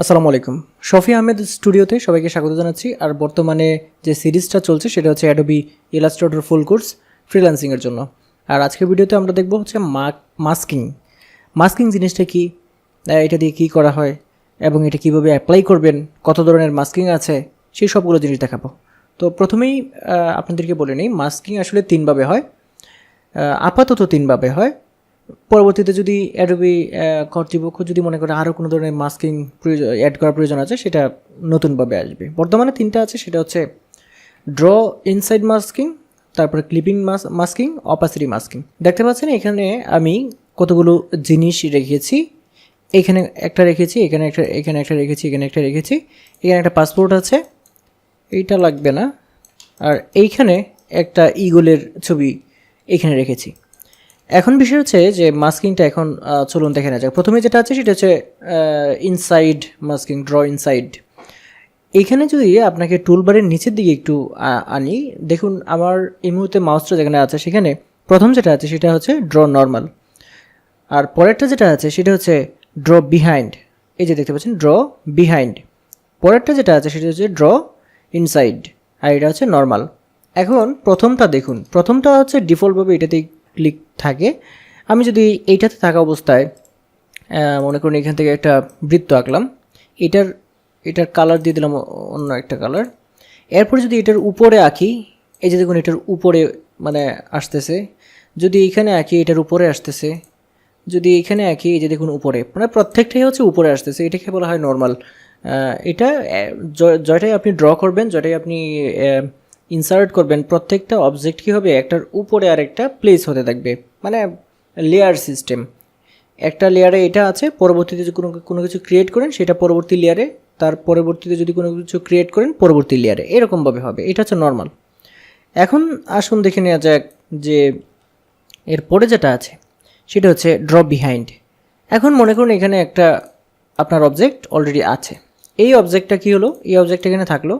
আসসালামু আলাইকুম। শফি আহমেদ স্টুডিওতে সবাইকে স্বাগত জানাচ্ছি। আর বর্তমানে যে সিরিজটা চলছে সেটা হচ্ছে অ্যাডোবি ইলাস্ট্রেটর ফুল কোর্স ফ্রিল্যান্সিংয়ের জন্য। আর আজকের ভিডিওতে আমরা দেখব হচ্ছে মাস্কিং মাস্কিং জিনিসটা কি? এটা দিয়ে কী করা হয়? এবং এটা কীভাবে অ্যাপ্লাই করবেন? কত ধরনের মাস্কিং আছে? সেই সবগুলো জিনিস দেখাবো। তো প্রথমেই আপনাদেরকে বলে নিই মাস্কিং আসলে তিনভাবে হয়। আপাতত তিনভাবে হয়। পরবর্তীতে যদি অ্যাডোবি কর্তৃপক্ষ যদি মনে করে আরও কোনো ধরনের মাস্কিং প্রয়োজন অ্যাড করার প্রয়োজন আছে, সেটা নতুনভাবে আসবে। বর্তমানে তিনটা আছে, সেটা হচ্ছে ড্র ইনসাইড মাস্কিং তারপরে ক্লিপিং মাস্কিং অপাসিটি মাস্কিং দেখতে পাচ্ছেন, এখানে আমি কতগুলো জিনিস রেখেছি। এখানে একটা রেখেছি, এখানে একটা এখানে একটা রেখেছি, এখানে একটা রেখেছি। এখানে একটা পাসপোর্ট আছে। এইটা লাগবে না। আর এইখানে একটা ইগলের ছবি এখানে রেখেছি। এখন বিষয় হচ্ছে যে মাস্কিংটা এখন চলুন দেখে নেওয়া যাক। প্রথমে যেটা আছে সেটা হচ্ছে ইনসাইড মাস্কিং ড্র ইনসাইড এইখানে যদি আপনাকে টুলবারের নিচের দিকে একটু আনি, দেখুন আমার এই মুহূর্তে মাউসটা যেখানে আছে সেখানে প্রথম যেটা আছে সেটা হচ্ছে ড্র নর্মাল আর পরেরটা যেটা আছে সেটা হচ্ছে ড্র বিহাইন্ড এই যে দেখতে পাচ্ছেন ড্র বিহাইন্ড পরেরটা যেটা আছে সেটা হচ্ছে ড্র ইনসাইড আর এটা হচ্ছে নর্মাল এখন প্রথমটা দেখুন, প্রথমটা হচ্ছে ডিফল্টভাবে এটাতেই ক্লিক থাকে। আমি যদি এইটাতে থাকা অবস্থায় মনে করুন এখান থেকে একটা বৃত্ত আঁকলাম, এটার এটার কালার দিয়ে দিলাম অন্য একটা কালার এরপর যদি এটার উপরে আঁকি, এই যে দেখুন এটার উপরে মানে আসতেছে, যদি এইখানে আঁকি, এটার উপরে আসতেছে, যদি এখানে আঁকি, এই যে দেখুন উপরে মানে প্রত্যেকটাই হচ্ছে উপরে আসতেছে, এটাকে বলা হয় নর্মাল এটা জয়টাই আপনি ড্র করবেন জয়টাই আপনি ইনসার্ট করবেন প্রত্যেকটা অবজেক্ট কী হবে একটার উপরে আরেকটা প্লেস হতে থাকবে। মানে লেয়ার সিস্টেম একটা লেয়ারে এটা আছে, পরবর্তীতে যদি কোনো কোনো কিছু ক্রিয়েট করেন, সেটা পরবর্তী লেয়ারে তার পরবর্তীতে যদি কোনো কিছু ক্রিয়েট করেন, পরবর্তী লেয়ারে এরকমভাবে হবে, এটা হচ্ছে নর্মাল এখন আসুন দেখে নেওয়া যাক যে এর পরে যেটা আছে, সেটা হচ্ছে ড্রপ বিহাইন্ড এখন মনে করুন এখানে একটা আপনার অবজেক্ট অলরেডি আছে। এই অবজেক্টটা কি হলো? এই অবজেক্টটা এখানে থাকল।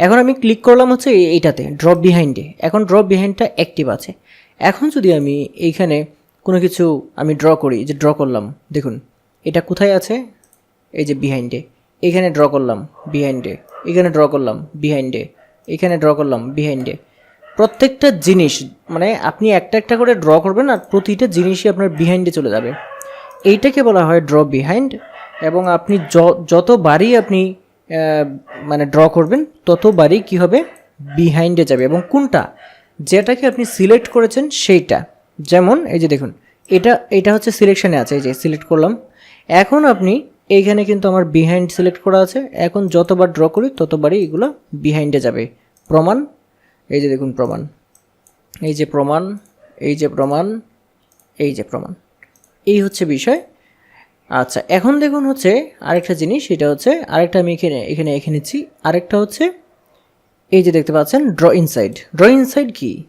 এখন আমি ক্লিক করলাম হচ্ছে এই- এইটাতে ড্রপ বিহাইন্ডে এখন ড্রপ বিহাইন্ডটা অ্যাক্টিভ আছে। এখন যদি আমি এইখানে কোনো কিছু আমি ড্র করি, যে ড্র করলাম, দেখুন, এটা কোথায় আছে? এই যে বিহাইন্ডে এখানে ড্র করলাম বিহাইন্ডে এখানে ড্র করলাম বিহাইন্ডে এখানে ড্র করলাম বিহাইন্ডে প্রত্যেকটা জিনিস মানে আপনি একটা একটা করে ড্র করবেন আর প্রতিটা জিনিসই আপনার বিহাইন্ডে চলে যাবে। এইটাকে বলা হয় ড্র বিহাইন্ড এবং আপনি যতবারই আপনি মানে ড্র করবেন, ততবারই কি হবে? বিহাইন্ডে যাবে। এবং কোনটা? যেটাকে আপনি সিলেক্ট করেছেন, সেইটা। যেমন, এই যে দেখুন, এটা এটা হচ্ছে সিলেকশনে আছে, এই যে সিলেক্ট করলাম। এখন আপনি এইখানে কিন্তু আমার বিহাইন্ড সিলেক্ট করা আছে। এখন যতবার ড্র করি, ততবারই এগুলো বিহাইন্ডে যাবে। প্রমাণ, এই যে দেখুন প্রমাণ। এই যে প্রমাণ, এই যে প্রমাণ, এই যে প্রমাণ। এই হচ্ছে বিষয়। আচ্ছা এখন দেখুন হচ্ছে আরেকটা জিনিস সেটা হচ্ছে আরেকটা আমি এখানে এখানে এঁকে নিচ্ছি। আরেকটা হচ্ছে এই যে দেখতে পাচ্ছেন ড্র ইনসাইড ড্র ইনসাইড কি?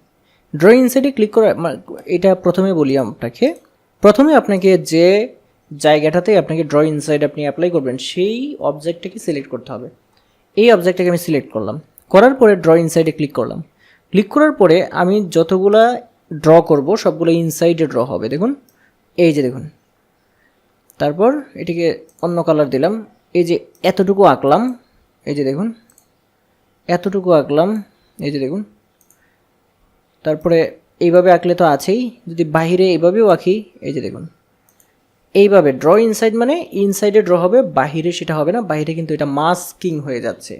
ড্র ইনসাইডে ক্লিক করা মা- এটা প্রথমে বলি আপনাকে। প্রথমে আপনাকে যে জায়গাটাতে আপনাকে ড্র ইনসাইড আপনি অ্যাপ্লাই করবেন, সেই অবজেক্টটাকে সিলেক্ট করতে হবে। এই অবজেক্টটাকে আমি সিলেক্ট করলাম। করার পরে ড্র ইনসাইডে ক্লিক করলাম। ক্লিক করার পরে আমি যতগুলা ড্র করব, সবগুলো ইনসাইডে ড্র হবে। দেখুন, এই যে দেখুন। তারপর এটিকে অন্য কালার দিলাম। এই যে এতটুকু আঁকলাম, এই যে দেখুন, এতটুকু আঁকলাম, এই যে দেখুন। তারপরে এইভাবে আঁকলে তো আছেই, যদি বাহিরে এইভাবেও আঁকি, এই যে দেখুন। এইভাবে ড্র ইনসাইড মানে ইনসাইডে ড্র হবে, বাহিরে সেটা হবে না বাইরে কিন্তু এটা মাস্কিং হয়ে যাচ্ছে।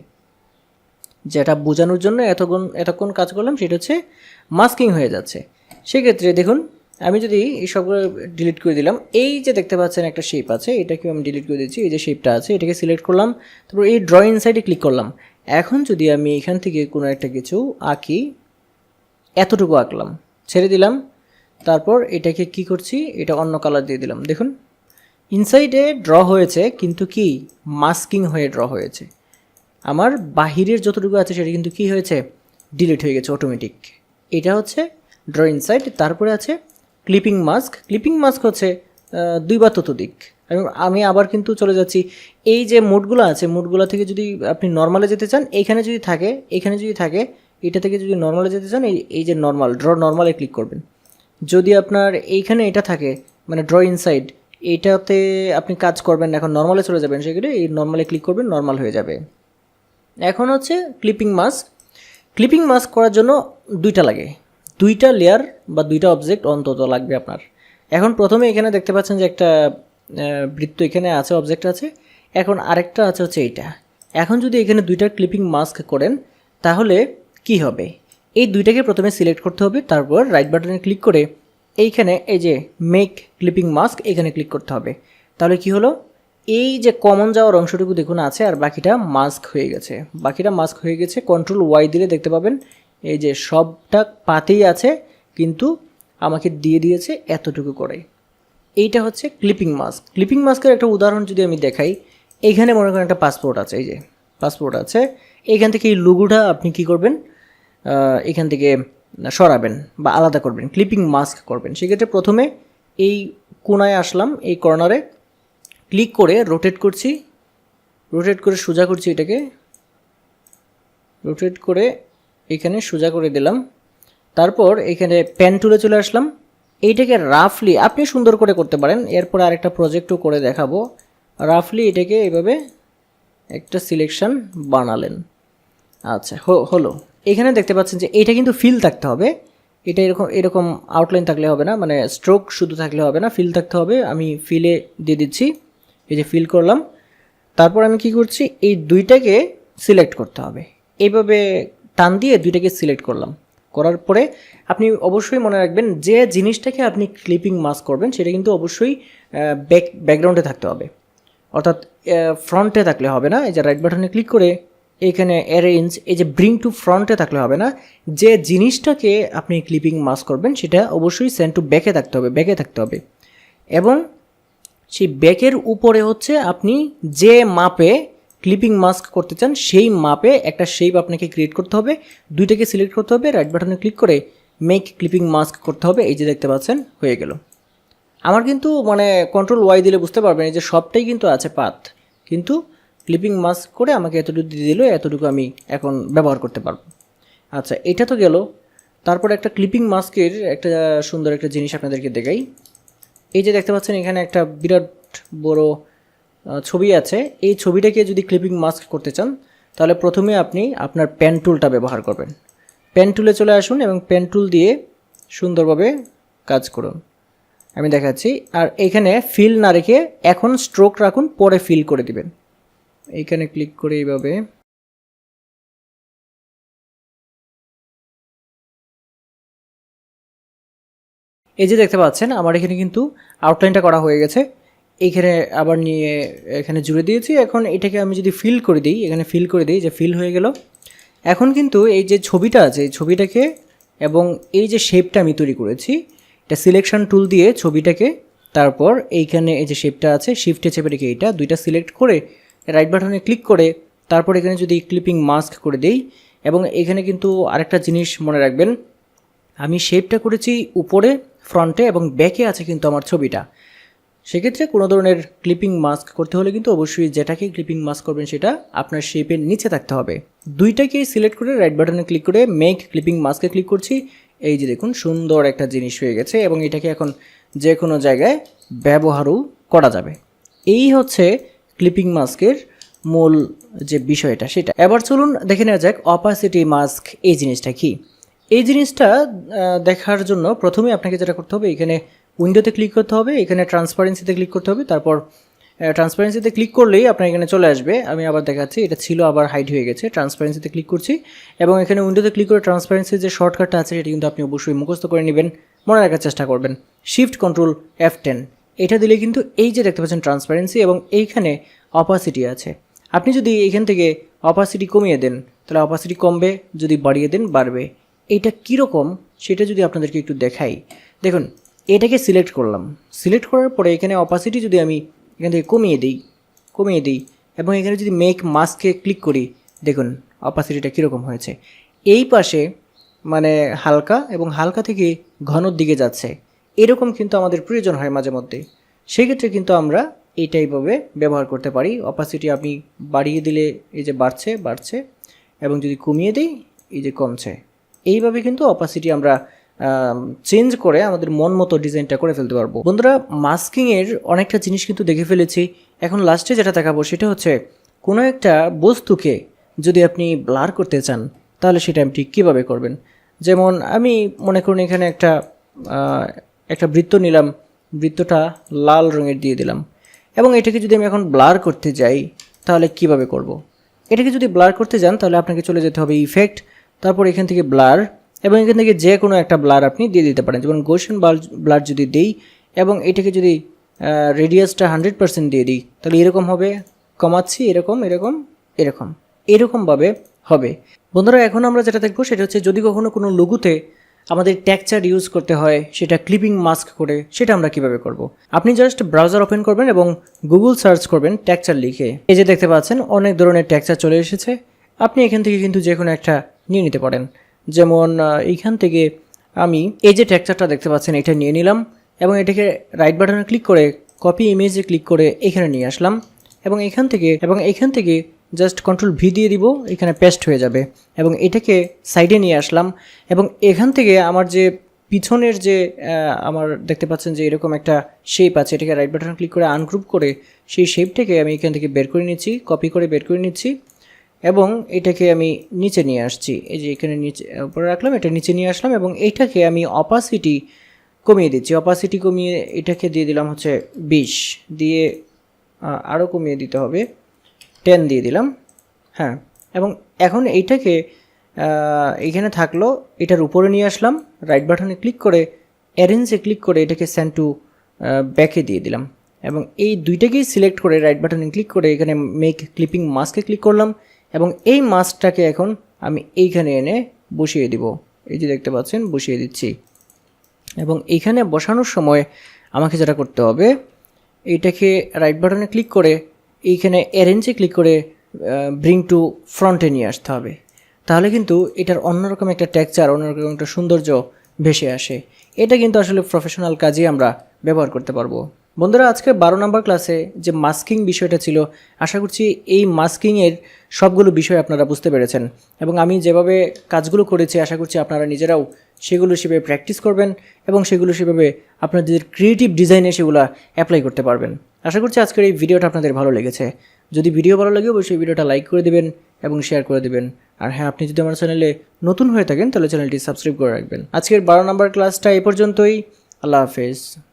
যেটা বোঝানোর জন্য এতক্ষণ এতক্ষণ কাজ করলাম, সেটা হচ্ছে মাস্কিং হয়ে যাচ্ছে। সেক্ষেত্রে দেখুন আমি যদি এই সবগুলো ডিলিট করে দিলাম, এই যে দেখতে পাচ্ছেন একটা শেপ আছে এটাকে আমি ডিলিট করে দিচ্ছি এই যে শেপটা আছে, এটাকে সিলেক্ট করলাম, তারপর এই ড্র ইনসাইডে ক্লিক করলাম। এখন যদি আমি এখান থেকে কোনো একটা কিছু আঁকি, এতটুকু আঁকলাম, ছেড়ে দিলাম, তারপর এটাকে কি করছি, এটা অন্য কালার দিয়ে দিলাম। দেখুন ইনসাইডে ড্র হয়েছে, কিন্তু কি? মাস্কিং হয়ে ড্র হয়েছে। আমার বাহিরের যতটুকু আছে, সেটা কিন্তু কি হয়েছে? ডিলিট হয়ে গেছে অটোমেটিক এটা হচ্ছে ড্র ইনসাইড তারপরে আছে ক্লিপিং মাস্ক। ক্লিপিং মাস্ক হচ্ছে দুই বা ততোধিক আমি আমি আবার কিন্তু চলে যাচ্ছি। এই যে মুডগুলো আছে, মুডগুলো থেকে যদি আপনি নর্মালে যেতে চান, এইখানে যদি থাকে এখানে যদি থাকে, এটা থেকে যদি নর্মালে যেতে চান, এই এই যে নর্মাল ড্র নর্মালে ক্লিক করবেন। যদি আপনার এইখানে এটা থাকে মানে ড্র ইনসাইড এইটাতে আপনি কাজ করবেন এখন নর্মালে চলে যাবেন, সেক্ষেত্রে এই নর্মালে ক্লিক করবেন নর্মাল হয়ে যাবে। এখন হচ্ছে ক্লিপিং মাস্ক ক্লিপিং মাস্ক করার জন্য দুইটা লাগে। দুইটা লেয়ার বা দুইটা অবজেক্ট অন্তত লাগবে আপনার। এখন প্রথমে এখানে দেখতে পাচ্ছেন যে একটা বৃত্ত এখানে আছে অবজেক্ট আছে। এখন আরেকটা আছে হচ্ছে এইটা। এখন যদি এখানে দুইটা ক্লিপিং মাস্ক করেন, তাহলে কি হবে? এই দুইটাকে প্রথমে সিলেক্ট করতে হবে, তারপর রাইট বাটনে ক্লিক করে এইখানে এই যে মেক ক্লিপিং মাস্ক এখানে ক্লিক করতে হবে। তাহলে কি হলো? এই যে কমন যাওয়ার অংশটুকু দেখুন আছে, আর বাকিটা মাস্ক হয়ে গেছে। বাকিটা মাস্ক হয়ে গেছে কন্ট্রোল ওয়াই দিলে দেখতে পাবেন এই যে সবটা পাতেই আছে, কিন্তু আমাকে দিয়ে দিয়েছে এতটুকু করে। এইটা হচ্ছে ক্লিপিং মাস্ক ক্লিপিং মাস্কের একটা উদাহরণ যদি আমি দেখাই এইখানে মনে করেন একটা পাসপোর্ট আছে, এই যে পাসপোর্ট আছে। এইখান থেকে এই লুগুটা আপনি কি করবেন? এখান থেকে সরাবেন বা আলাদা করবেন ক্লিপিং মাস্ক করবেন। সেক্ষেত্রে প্রথমে এই কোনায় আসলাম, এই কর্নারে ক্লিক করে রোটেট করছি। রোটেট করে সোজা করছি এটাকে। রোটেট করে এখানে সোজা করে দিলাম। তারপর এখানে পেন টুলে চলে আসলাম। এইটাকে রাফলি আপনি সুন্দর করে করতে পারেন। এরপর আরেকটা প্রজেক্টও করে দেখাবো। রাফলি এটাকে এভাবে একটা সিলেকশন বানালেন। আচ্ছা হলো। এখানে দেখতে পাচ্ছেন যে এটা কিন্তু ফিল থাকতে হবে। এটা এরকম এরকম আউটলাইন থাকলে হবে না। মানে স্ট্রোক শুধু থাকলে হবে না ফিল থাকতে হবে। আমি ফিলে দিয়ে দিচ্ছি। এই যে ফিল করলাম। তারপর আমি কি করছি? এই দুইটাকে সিলেক্ট করতে হবে। এইভাবে টান দিয়ে দুইটাকে সিলেক্ট করলাম। করার পরে আপনি অবশ্যই মনে রাখবেন যে জিনিসটাকে আপনি ক্লিপিং মাস্ক করবেন, সেটা কিন্তু অবশ্যই ব্যাক ব্যাকগ্রাউন্ডে থাকতে হবে। অর্থাৎ ফ্রন্টে থাকলে হবে না, এই যে রাইট বাটনে ক্লিক করে এখানে অ্যারেঞ্জ এই যে ব্রিং টু ফ্রন্টে থাকলে হবে না, যে জিনিসটাকে আপনি ক্লিপিং মাস্ক করবেন, সেটা অবশ্যই সেন্ড টু ব্যাকে থাকতে হবে ব্যাকে থাকতে হবে। এবং সেই ব্যাকের উপরে হচ্ছে আপনি যে মাপে ক্লিপিং মাস্ক করতে চান, সেই মাপে একটা শেপ আপনাকে ক্রিয়েট করতে হবে। দুইটাকে সিলেক্ট করতে হবে রাইট বাটনে ক্লিক করে মেক ক্লিপিং মাস্ক করতে হবে। এই যে দেখতে পাচ্ছেন, হয়ে গেল। আমার কিন্তু মানে কন্ট্রোল ওয়াই দিলে বুঝতে পারবেন, এই যে সবটাই কিন্তু আছে পাত। কিন্তু ক্লিপিং মাস্ক করে আমাকে এতটুকু দিয়ে দিল, এতটুকু আমি এখন ব্যবহার করতে পারব। আচ্ছা এটা তো গেল। তারপর একটা ক্লিপিং মাস্কের একটা সুন্দর একটা জিনিস আপনাদেরকে দেখাই। এই যে দেখতে পাচ্ছেন, এখানে একটা বিরাট বড় ছবি আছে। এই ছবিটাকে যদি ক্লিপিং মাস্ক করতে চান, তাহলে প্রথমে আপনি আপনার পেন টুলটা ব্যবহার করবেন। পেন টুলে চলে আসুন এবং পেন টুল দিয়ে সুন্দরভাবে কাজ করুন। আমি দেখাচ্ছি। আর এখানে ফিল না রেখে এখন স্ট্রোক রাখুন, পরে ফিল করে দিবেন। এইখানে ক্লিক করে এইভাবে। এই যে দেখতে পাচ্ছেন, আমার এখানে কিন্তু আউটলাইনটা করা হয়ে গেছে। এইখানে আবার নিয়ে এখানে জুড়ে দিয়েছি। এখন এটাকে আমি যদি ফিল করে দিই, এখানে ফিল করে দিই, যে ফিল হয়ে গেল। এখন কিন্তু এই যে ছবিটা আছে, এই ছবিটাকে এবং এই যে শেপটা আমি তৈরি করেছি, এটা সিলেকশন টুল দিয়ে ছবিটাকে তারপর এইখানে এই যে শেপটা আছে শিফটে চেপে রেখে এইটা দুইটা সিলেক্ট করে রাইট বাটনে ক্লিক করে তারপর এখানে যদি ক্লিপিং মাস্ক করে দেই এবং এখানে কিন্তু আরেকটা জিনিস মনে রাখবেন, আমি শেপটা করেছি উপরে ফ্রন্টে এবং ব্যাকে আছে কিন্তু আমার ছবিটা। সেক্ষেত্রে কোনো ধরনের ক্লিপিং মাস্ক করতে হলে কিন্তু অবশ্যই যেটাকে ক্লিপিং মাস্ক করবেন সেটা আপনার শেপের নিচে থাকতে হবে। দুইটাকেই সিলেক্ট করে রাইট বাটনে ক্লিক করে মেক ক্লিপিং মাস্কে ক্লিক করছি। এই যে দেখুন, সুন্দর একটা জিনিস হয়ে গেছে এবং এটাকে এখন যে কোনো জায়গায় ব্যবহারও করা যাবে। এই হচ্ছে ক্লিপিং মাস্কের মূল যে বিষয়টা সেটা। এবার চলুন দেখে নেওয়া যাক অপাসিটি মাস্ক এই জিনিসটা কি। এই জিনিসটা দেখার জন্য প্রথমে আপনাকে যেটা করতে হবে, এখানে উইন্ডোতে ক্লিক করতে হবে, এখানে ট্রান্সপারেন্সিতে ক্লিক করতে হবে, তারপর ট্রান্সপারেন্সিতে ক্লিক করলেই আপনার এখানে চলে আসবে। আমি আবার দেখাচ্ছি, এটা ছিল আবার হাইড হয়ে গেছে ট্রান্সপারেন্সিতে ক্লিক করছি এবং এখানে উইন্ডোতে ক্লিক করে ট্রান্সপারেন্সির যে শর্টকাটটা আছে, সেটা কিন্তু আপনি অবশ্যই মুখস্থ করে নেবেন, মনে রাখার চেষ্টা করবেন। শিফট কন্ট্রোল এফ টেন এটা দিলে কিন্তু এই যে দেখতে পাচ্ছেন ট্রান্সপারেন্সি এবং এইখানে অপাসিটি আছে। আপনি যদি এখান থেকে অপাসিটি কমিয়ে দেন, তাহলে অপাসিটি কমবে, যদি বাড়িয়ে দেন, বাড়বে। এইটা কীরকম, সেটা যদি আপনাদেরকে একটু দেখাই। দেখুন এটাকে সিলেক্ট করলাম। সিলেক্ট করার পরে এখানে অপাসিটি যদি আমি এখান থেকে কমিয়ে দিই কমিয়ে দিই এবং এখানে যদি মেক মাস্কে ক্লিক করি, দেখুন অপাসিটিটা কীরকম হয়েছে। এই পাশে মানে হালকা এবং হালকা থেকে ঘনর দিকে যাচ্ছে। এরকম কিন্তু আমাদের প্রয়োজন হয় মাঝে মধ্যে। সেক্ষেত্রে কিন্তু আমরা এইটাইভাবে ব্যবহার করতে পারি। অপাসিটি আপনি বাড়িয়ে দিলে এই যে বাড়ছে বাড়ছে এবং যদি কমিয়ে দিই, এই যে কমছে। এইভাবে কিন্তু অপাসিটি আমরা চেঞ্জ করে আমাদের মন মতো ডিজাইনটা করে ফেলতে পারব। বন্ধুরা, মাস্কিংয়ের অনেকটা জিনিস কিন্তু দেখে ফেলেছি। এখন লাস্টে যেটা দেখাবো সেটা হচ্ছে, কোনো একটা বস্তুকে যদি আপনি ব্লার করতে চান, তাহলে সেটা আপনি কীভাবে করবেন? যেমন, আমি মনে করুন এখানে একটা একটা বৃত্ত নিলাম, বৃত্তটা লাল রঙের দিয়ে দিলাম। এবং এটাকে যদি আমি এখন ব্লার করতে যাই, তাহলে কীভাবে করব। এটাকে যদি ব্লার করতে যান, তাহলে আপনাকে চলে যেতে হবে ইফেক্ট তারপর এখান থেকে ব্লার এবং এখান থেকে যে কোনো একটা ব্লার আপনি দিয়ে দিতে পারেন। যেমন গোশন ব্লার যদি দেই এবং এটাকে যদি রেডিয়াসটা হান্ড্রেড পার্সেন্ট দিয়ে দিই, তাহলে এরকম হবে, কমাচ্ছি এরকম এরকম এরকম। এরকমভাবে হবে। বন্ধুরা, এখন আমরা যেটা দেখব সেটা হচ্ছে যদি কখনো কোনো লঘুতে আমাদের ট্যাকচার ইউজ করতে হয়, সেটা ক্লিপিং মাস্ক করে, সেটা আমরা কীভাবে করব। আপনি জাস্ট ব্রাউজার ওপেন করবেন এবং গুগল সার্চ করবেন ট্যাকচার লিখে। এই যে দেখতে পাচ্ছেন, অনেক ধরনের ট্যাকচার চলে এসেছে। আপনি এখান থেকে কিন্তু যে কোনো একটা নিয়ে নিতে পারেন। যেমন এইখান থেকে আমি এই যে ট্যাকচারটা দেখতে পাচ্ছেন, এটা নিয়ে নিলাম এবং এটাকে রাইট বাটনে ক্লিক করে কপি ইমেজে ক্লিক করে এখানে নিয়ে আসলাম এবং এখান থেকে, এবং এখান থেকে জাস্ট কন্ট্রোল ভি দিয়ে দিব, এখানে পেস্ট হয়ে যাবে এবং এটাকে সাইডে নিয়ে আসলাম এবং এখান থেকে আমার যে পিছনের যে আমার দেখতে পাচ্ছেন যে এরকম একটা শেপ আছে, এটাকে রাইট বাটন ক্লিক করে আনগ্রুপ করে সেই শেপটাকে আমি এখান থেকে বের করে নিচ্ছি কপি করে বের করে নিচ্ছি এবং এটাকে আমি নিচে নিয়ে আসছি। এই যে এখানে নিচে উপরে রাখলাম এটা নিচে নিয়ে আসলাম এবং এইটাকে আমি অপাসিটি কমিয়ে দিচ্ছি। অপাসিটি কমিয়ে এটাকে দিয়ে দিলাম হচ্ছে বিশ। দিয়ে আরও কমিয়ে দিতে হবে। টেন দিয়ে দিলাম। হ্যাঁ এবং এখন এইটাকে আহ, এইখানে থাকল এটার উপরে নিয়ে আসলাম রাইট বাটনে ক্লিক করে অ্যারেঞ্জে ক্লিক করে এটাকে স্যান্ড টু ব্যাকে দিয়ে দিলাম। এবং এই দুইটাকেই সিলেক্ট করে রাইট বাটনে ক্লিক করে এখানে মেক ক্লিপিং মাস্কে ক্লিক করলাম। এবং এই মাস্কটাকে এখন আমি এইখানে এনে বসিয়ে দিব। এই যে দেখতে পাচ্ছেন, বসিয়ে দিচ্ছি। এবং এইখানে বসানোর সময় আমাকে যেটা করতে হবে এইটাকে রাইট বাটনে ক্লিক করে, এইখানে অ্যারেঞ্জে ক্লিক করে ব্রিং টু ফ্রন্টে নিয়ে আসতে হবে। তাহলে কিন্তু এটার অন্যরকম একটা টেক্সচার অন্যরকম একটা সৌন্দর্য ভেসে আসে। এটা কিন্তু আসলে প্রফেশনাল কাজে আমরা ব্যবহার করতে পারব। বন্ধুরা, আজকে বারো নম্বর ক্লাসে যে মাস্কিং বিষয়টা ছিল, আশা করছি এই মাস্কিংয়ের সবগুলো বিষয় আপনারা বুঝতে পেরেছেন। এবং আমি যেভাবে কাজগুলো করেছি, আশা করছি আপনারা নিজেরাও সেগুলো সেভাবে প্র্যাকটিস করবেন এবং সেগুলো সেভাবে আপনাদের ক্রিয়েটিভ ডিজাইনে সেগুলো অ্যাপ্লাই করতে পারবেন। আশা করছি আজকের এই ভিডিওটা আপনাদের ভালো লেগেছে। যদি ভিডিও ভালো লাগে, অবশ্যই ভিডিওটা লাইক করে দেবেন এবং শেয়ার করে দেবেন। আর হ্যাঁ আপনি যদি আমার চ্যানেলে নতুন হয়ে থাকেন, তাহলে চ্যানেলটি সাবস্ক্রাইব করে রাখবেন। আজকের বারো নম্বর ক্লাসটা এ পর্যন্তই। আল্লাহ হাফেজ।